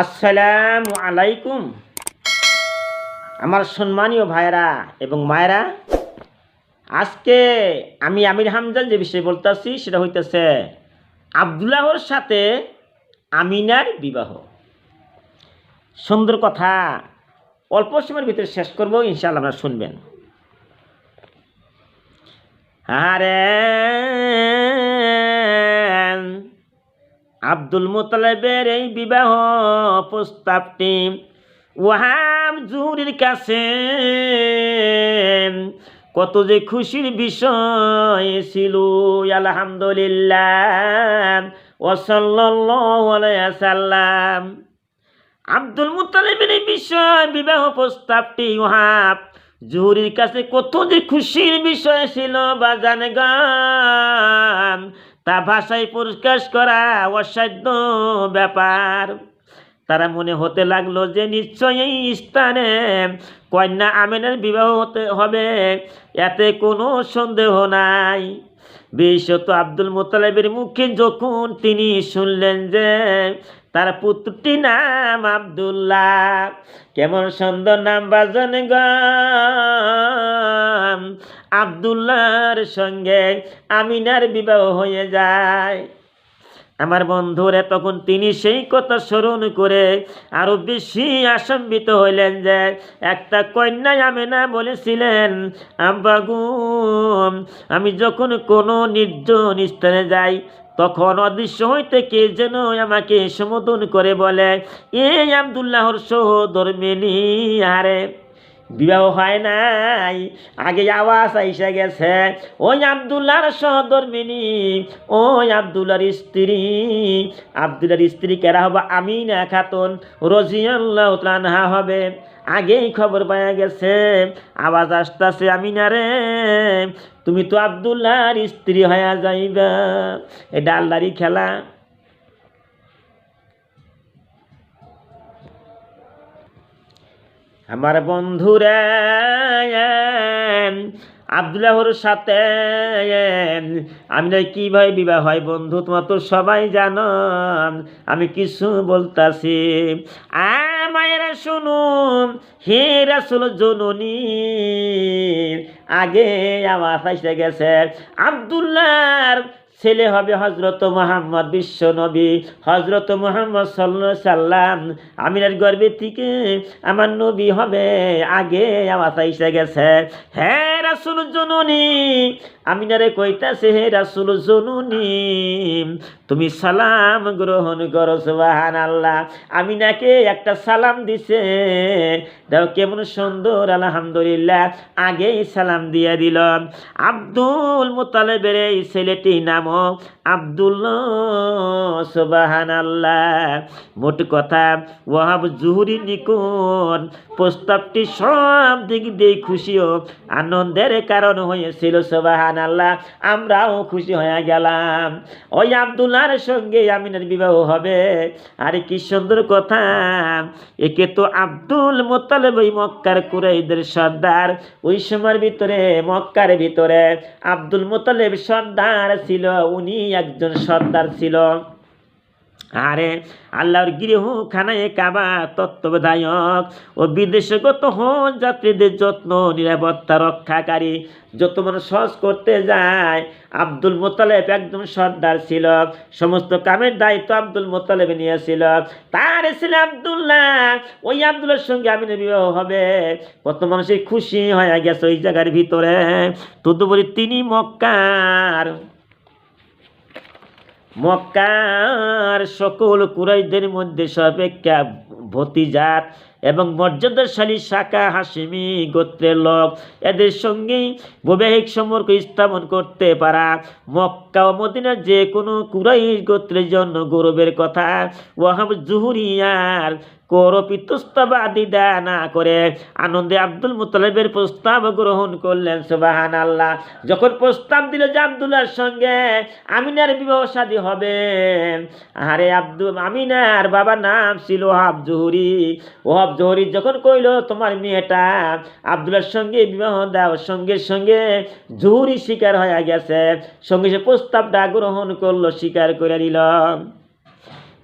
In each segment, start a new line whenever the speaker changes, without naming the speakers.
আসসালামু আলাইকুম। আমার সম্মানীয় ভাইরা এবং মায়েরা, আজকে আমি আমির হামজান যে বিষয়ে বলতেছি সেটা হইতেছে আবদুল্লাহর সাথে আমিনার বিবাহ। সুন্দর কথা, অল্প সময়ের ভিতরে শেষ করব, ইনশাআল্লাহ আপনারা শুনবেন। আরে আব্দুল মোতালেবের এই বিবাহ প্রস্তাবটি ওয়াহাব জুহুরির কাছে। কত যে খুশির বিষয় ছিল, আলহামদুলিল্লাহ ওসল্লাম আব্দুল মুতালিবের এই বিষয়, বিবাহ প্রস্তাবটি ওহাব জুহুরির কাছে কত যে খুশির বিষয় ছিল বাজান গান তা ভাষায় প্রকাশ করা অসাধ্য ব্যাপার। তারা মনে হতে লাগল যে নিশ্চয়ই স্থানে কন্যা আমিনের বিবাহ হতে হবে, এতে কোনো সন্দেহ নাই। বিশেষত আব্দুল মোতালেবের মুখে যখন তিনি শুনলেন যে তার পুত্রটি নাম আবদুল্লাহ। কেমন সুন্দর নাম বাজন আবদুল্লাহর সঙ্গে আমিনার বিবাহ হয়ে যায়। আমার বন্ধুরে তখন তিনি সেই কথা স্মরণ করে আরও বেশি আশম্বিত হইলেন যে, একটা কন্যা আমেনা বলেছিলেন আব্বাগুম আমি যখন কোনো নির্জন স্থানে যাই তখন অদৃশ্য হইতে কে যেন আমাকে সম্বোধন করে বলে এ আবদুল্লাহর সহোদর মেনি আরে বিবাহ হয় নাই। আগে আওয়াজ আইসা গেছে, ওই আবদুল্লাহর সহধর্মিনী, ওই আবদুল্লার স্ত্রী আবদুল্লার স্ত্রী কেরা হবে? আমিনা খাতুন রজিয়াল্লাহ তানহা হবে। আগেই খবর পাওয়া গেছে, আওয়াজ আসতেছে, আমিনা রে, তুমি তো আবদুল্লাহর স্ত্রী হয়ে যাইবা। এটা আল্লাহরই খেলা। আমার বন্ধুরা, আবদুল্লাহর সাথে, আমি না কীভাবে বিবাহ হয় বন্ধু? তোমার তো সবাই জানো, আমি কিছু বলতাছি। আমায়েরা শুনুন হে রাসুল জননী, আগে আমার ফাইসে গেছে আবদুল্লাহর ছেলে হবে হজরত মোহাম্মদ বিশ্ব নবী। হজরত মোহাম্মদ সাল্লা সাল্লাম আমিনার গর্বে থেকে আমার নবী হবে, আগে আমার এসে গেছে। হ্যাঁ রাসুল জননী, আমিনারে কইতাছে, হে রাসুল জননী, তুমি সালাম গ্রহণ করো সুবাহান আল্লাহ আমিনাকে একটা সালাম দিছে। দেখো কেমন সুন্দর, আলহামদুলিল্লাহ। আগেই সালাম দিয়ে দিল। আব্দুল মোতালেবের এই ছেলেটি নাম আব্দুল্লাহ সুবাহান মোট কথা, ওয়াহাব জুহুরি নিকুন। প্রস্তাবটি সব দিক দিয়ে খুশি ও আনন্দের কারণ হয়েছিল সোবাহান আল্লাহ আমরাও খুশি হয়ে গেলাম। ওই আবদুল্লাহর সঙ্গে আমিনের বিবাহ হবে। আরে কি সুন্দর কথা। একে তো আব্দুল মোতালেব ওই মক্কার কুরাইদের সর্দার। ওই সময়ের ভিতরে, মক্কার ভিতরে আব্দুল মোতালেব সর্দার ছিল। উনি একজন সর্দার ছিল। আরে আল্লাহর গৃহ খানায় কাবা তত্ত্বাবধায়ক ও বিদেশগত হন যাত্রীদের যত্ন, নিরাপত্তা রক্ষাকারী যত মানুষ সহজ করতে যায়, আব্দুল মোতালেব একদম সর্দার ছিল। সমস্ত কামের দায়িত্ব আব্দুল মোতালেব নিয়েছিল। তার ছিল আবদুল্লাহ, ওই আবদুল্লার সঙ্গে আমি বিবাহ হবে কত মানুষের খুশি হয়ে গেছে ওই জায়গার ভিতরে। তদুপরি তিনি মক্কার মক্কার সকল কুরাইদের মধ্যে সর্বেক্ষা ভতিজাত এবং মর্যাদাশালী শাখা হাসিমি গোত্রের লোক। এদের সঙ্গেই বৈবাহিক সম্পর্ক স্থাপন করতে পারা মক্কা ও মদিনার যে কোনো কুরাই গোত্রের জন্য গৌরবের কথা। ওয়াহাব জুহুরিয়ার করপিতুস্তবাদী দেয়া না করে। আনন্দে আব্দুল মুতালেবের প্রস্তাব গ্রহণ করলেন সুবাহান আল্লাহ যখন প্রস্তাব দিল যে আবদুল্লার সঙ্গে আমিনার বিবাহ শাদী হবে আরে আব্দুল, আমিনার বাবার নাম ছিল ওহাব জহুরি। ওহাব জহুরি যখন কইল, তোমার মেয়েটা আবদুল্লার সঙ্গে বিবাহ দাও, সঙ্গে সঙ্গে জহুরি শিকার হয়ে গেছে। সঙ্গে সে প্রস্তাবটা গ্রহণ করল, স্বীকার করে নিল।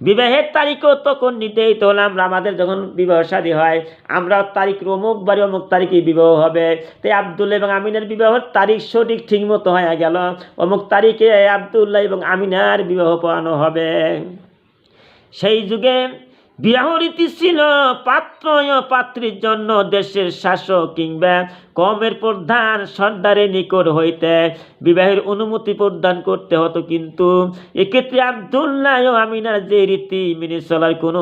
বিবাহের তারিখও তখন নির্ধারিত হলো। আমরা আমাদের যখন বিবাহ শাদী হয়, আমরা তারিখ অমুক বাড়ি অমুক তারিখে বিবাহ হবে। তাই আবদুল্লাহ এবং আমিনের বিবাহের তারিখ সঠিক ঠিক মতো হয়ে গেল। অমুক তারিখে আবদুল্লাহ এবং আমিনার বিবাহ পড়ানো হবে। সেই যুগে বিবাহ রীতি ছিল পাত্র পাত্রীর জন্য দেশের শাসক কিংবা কমের প্রধান সর্দারের নিকট হইতে বিবাহের অনুমতি প্রদান করতে হতো কিন্তু এক্ষেত্রে আবদুল্লাহ আমিনার যে রীতি মেনে চলার কোনো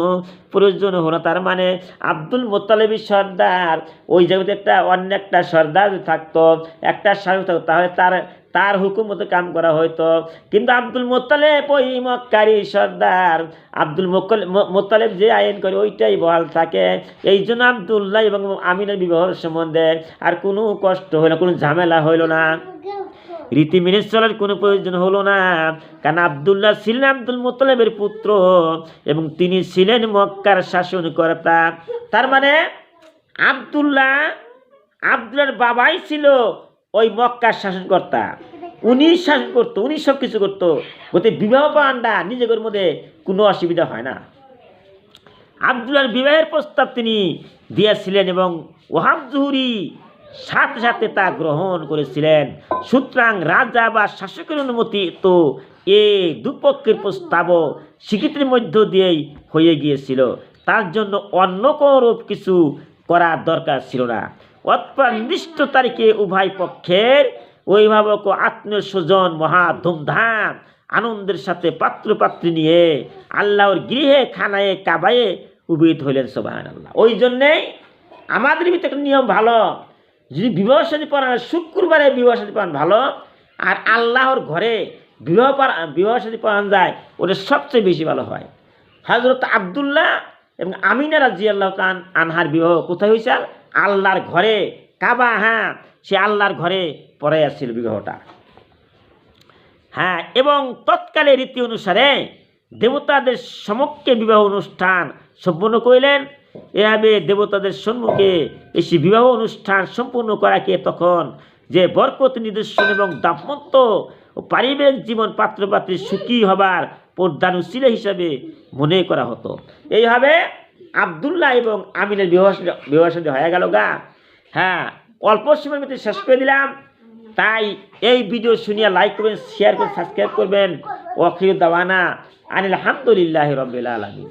প্রয়োজন হলো না। তার মানে আব্দুল মোত্তালেবী সর্দার, ওই জায়গাতে একটা অন্য একটা সর্দার থাকতো, একটা শাসক থাকতো তাহলে তার তার হুকুম মতো কাম করা হয়তো কিন্তু আব্দুল মোত্তালেব ওই মক্কারি সর্দার, আব্দুল মোত্তালেব যে আইন করে ওইটাই বহাল থাকে। এই জন্য আবদুল্লাহ এবং আমিনের বিবাহের সম্বন্ধে আর কোনো কষ্ট হইল কোনো ঝামেলা হইল না। রীতি মেনে চলার কোনো প্রয়োজন হলো না। কারণ আবদুল্লাহ ছিলেন আব্দুল মোত্তালেবের পুত্র এবং তিনি ছিলেন মক্কার শাসনকর্তা। তার মানে আবদুল্লাহ আবদুল্লার বাবাই ছিল ওই মক্কার শাসনকর্তা। উনি শাসন করতো, উনি সব কিছু করতো। বলতে বিবাহ পান্ডা নিজেদের মধ্যে কোনো অসুবিধা হয় না। আবদুল্লার বিবাহের প্রস্তাব তিনি দিয়েছিলেন এবং ওহাব জুহুরি সাথে সাথে তা গ্রহণ করেছিলেন। সুতরাং রাজা বা শাসকের অনুমতি তো এ দুপক্ষের প্রস্তাবও স্বীকৃতির মধ্য দিয়েই হয়ে গিয়েছিল। তার জন্য অন্য কোনো কিছু করার দরকার ছিল না। অথবা নির্দিষ্ট তারিখে উভয় পক্ষের অভিভাবক ও আত্মীয় স্বজন মহা ধুমধাম আনন্দের সাথে পাত্র পাত্রী নিয়ে আল্লাহর গৃহে, খানায়, কাবায়ে উবিত হইলেন সোবাহান আল্লাহ ওই জন্যেই আমাদের ভিতরে একটা নিয়ম ভালো যদি বিবাহ সাথী পড়ান শুক্রবারে বিবাহ সাথী পড়ান ভালো, আর আল্লাহর ঘরে বিবাহ বিবাহ সাথী পড়ান যায়, ওটা সবচেয়ে বেশি ভালো হয়। হজরত আবদুল্লাহ এবং আমিনা রাজি আল্লাহ আনহার বিবাহ কোথায় হয়েছে আল্লাহর ঘরে, কাবা হ্যাঁ সে আল্লাহর ঘরে পড়ে আসছিল বিবাহটা। হ্যাঁ এবং তৎকালে রীতি অনুসারে দেবতাদের সমক্ষে বিবাহ অনুষ্ঠান সম্পূর্ণ করিলেন। এভাবে দেবতাদের সম্মুখে এসে বিবাহ অনুষ্ঠান সম্পূর্ণ করাকে তখন যে বরকত, নিদর্শন এবং দাম্পত্য ও পারিবারিক জীবন পাত্রপাত্রী সুখী হবার প্রধান হিসাবে মনে করা হতো। এইভাবে আবদুল্লাহ এবং আমিনের বিবাহ বিবাহ হয়ে গেল গা। হ্যাঁ অল্প সময়ের মধ্যে শেষ করে দিলাম। তাই এই ভিডিও শুনিয়া লাইক করবেন শেয়ার করবেন সাবস্ক্রাইব করবেন। ওয়াকির দাওয়ানা। আনিল আলহামদুলিল্লাহ রবিল আলমিন।